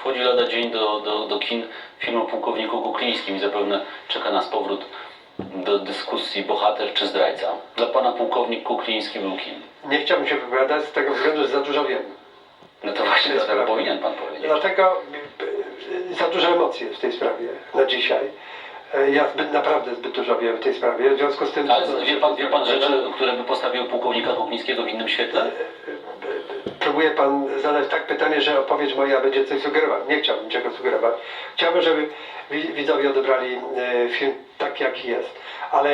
wchodzi lada dzień do, do, do kin film o pułkowniku Kuklińskim i zapewne czeka nas powrót do dyskusji bohater czy zdrajca. Dla pana pułkownik Kukliński był kim? Nie chciałbym się wypowiadać z tego względu, że za dużo wiem. No to właśnie dlatego prawda. powinien pan powiedzieć. Dlatego y, za dużo emocji jest w tej sprawie na dzisiaj. E, Ja zbyt, naprawdę zbyt dużo wiem w tej sprawie, w związku z tym... Ale wie pan, wie pan rzeczy, które by postawiły pułkownika Kuklińskiego w innym świetle? Próbuje pan zadać tak pytanie, że odpowiedź moja będzie coś sugerować. Nie chciałbym czego sugerować. Chciałbym, żeby wi- widzowie odebrali e, film tak, jaki jest. Ale...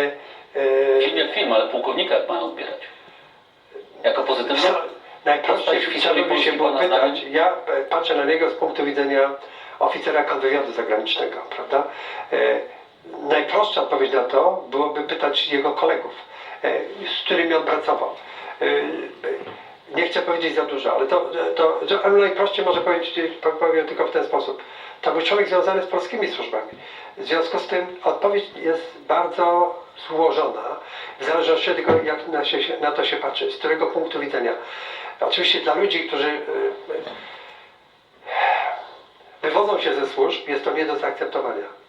e, Film jak film, ale pułkownika jak mają odbierać? Jako pozytywną? Najprościej chciałoby się było pytać, ja e, patrzę na niego z punktu widzenia oficera kontrwywiadu zagranicznego, prawda? Najprostsza odpowiedź na to byłoby pytać jego kolegów, z którymi on pracował. E, nie chcę powiedzieć za dużo, ale to, to, to najprościej może powiedzieć, powiem tylko w ten sposób. To był człowiek związany z polskimi służbami. W związku z tym odpowiedź jest bardzo złożona, w zależności od tego, jak na, się, na to się patrzy, z którego punktu widzenia. Oczywiście dla ludzi, którzy y, wywodzą się ze służb, jest to nie do zaakceptowania.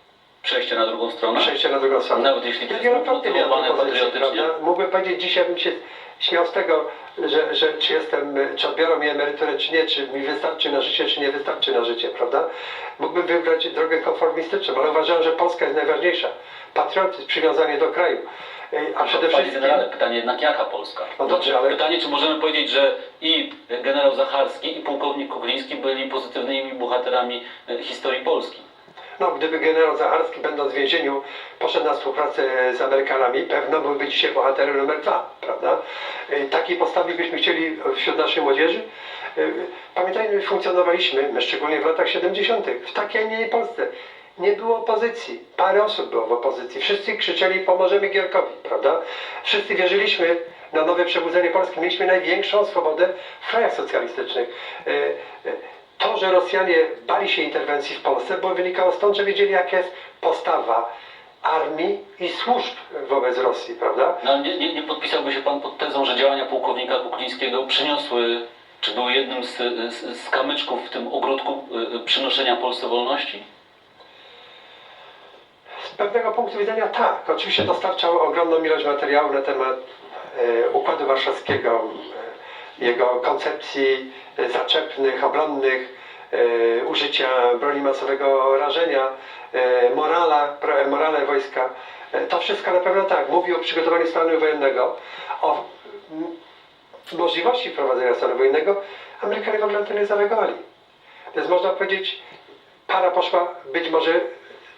Przejście na drugą stronę? Przejście na drugą stronę. Nawet jeśli to jest motywowane patriotycznie? Mógłbym powiedzieć, dzisiaj bym się śmiał z tego, że, że czy jestem, czy odbiorą mi emeryturę, czy nie, czy mi wystarczy na życie, czy nie wystarczy na życie, prawda? Mógłbym wybrać drogę konformistyczną, ale uważam, że Polska jest najważniejsza. Patriotyzm, przywiązanie do kraju. A przede wszystkim... generale, pytanie jednak jaka Polska? No dobrze, ale- Pytanie, czy możemy powiedzieć, że i generał Zacharski, i pułkownik Kukliński byli pozytywnymi bohaterami e, historii Polski? No, gdyby generał Zacharski, będąc w więzieniu, poszedł na współpracę z Amerykanami, pewno byłby dzisiaj bohaterem numer dwa, prawda? Y, Takiej postawy byśmy chcieli wśród naszej młodzieży. Y, Pamiętajmy, funkcjonowaliśmy, my szczególnie w latach 70., w takiej, a nie Polsce. Nie było opozycji. Parę osób było w opozycji. Wszyscy krzyczeli, pomożemy Gierkowi, prawda? Wszyscy wierzyliśmy na nowe przebudzenie Polski. Mieliśmy największą swobodę w krajach socjalistycznych. Y, y, to, że Rosjanie bali się interwencji w Polsce, bo wynikało stąd, że wiedzieli, jaka jest postawa armii i służb wobec Rosji, prawda? No, nie, nie, nie podpisałby się pan pod tezą, że działania pułkownika Kuklińskiego przyniosły, czy były jednym z, z, z kamyczków w tym ogródku e, e, przynoszenia Polsce wolności? Z pewnego punktu widzenia tak. Oczywiście dostarczał ogromną ilość materiału na temat e, Układu Warszawskiego, jego koncepcji e, zaczepnych, obronnych, e, użycia broni masowego rażenia, e, morala, pra- morale wojska. E, to wszystko na pewno tak. Mówi o przygotowaniu stanu wojennego, o możliwości wprowadzenia stanu wojennego. Amerykanie w ogóle to nie zareagowali. Więc można powiedzieć, para poszła być może,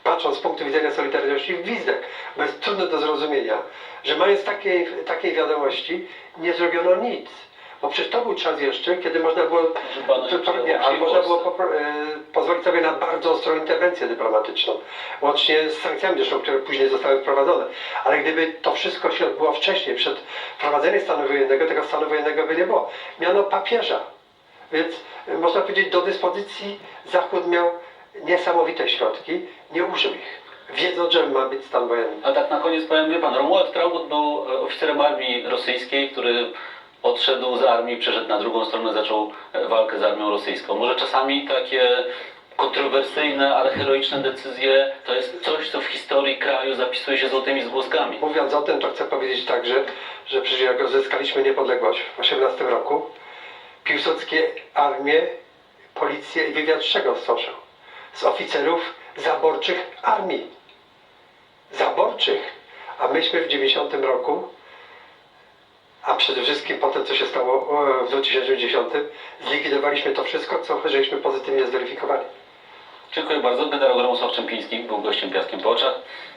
patrząc z punktu widzenia Solidarności, w gwizdek, bo jest trudne do zrozumienia, że mając takiej, takiej wiadomości, nie zrobiono nic. Bo przecież to był czas jeszcze, kiedy można było, to, to, nie, ale można było popro- e, pozwolić sobie na bardzo ostrą interwencję dyplomatyczną, łącznie z sankcjami zresztą, które później zostały wprowadzone. Ale gdyby to wszystko się odbyło wcześniej, przed wprowadzeniem stanu wojennego, tego stanu wojennego by nie było. Miano papieża, więc y, można powiedzieć, do dyspozycji Zachód miał niesamowite środki, nie użył ich, wiedząc, że ma być stan wojenny. A tak na koniec powiem, wie pan, Romuald Traubut był e, oficerem armii rosyjskiej, który odszedł z armii, przeszedł na drugą stronę, zaczął e, walkę z armią rosyjską. Może czasami takie kontrowersyjne, ale heroiczne decyzje to jest coś, co w historii kraju zapisuje się złotymi zgłoskami. Mówiąc o tym, to chcę powiedzieć także, że przecież jak odzyskaliśmy niepodległość w 18 roku, Piłsudskie armię, policję i wywiad z czego stworzył? Z oficerów zaborczych armii. Zaborczych. A myśmy w 90 roku, a przede wszystkim po tym, co się stało e, w 2010, zlikwidowaliśmy to wszystko, co żeśmy pozytywnie zweryfikowali. Dziękuję bardzo. Generał Gromosław Czempiński był gościem Piaskiem po oczach.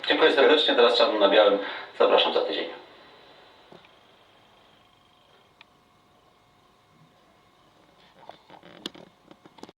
Dziękuję serdecznie. Teraz czarno na białym. Zapraszam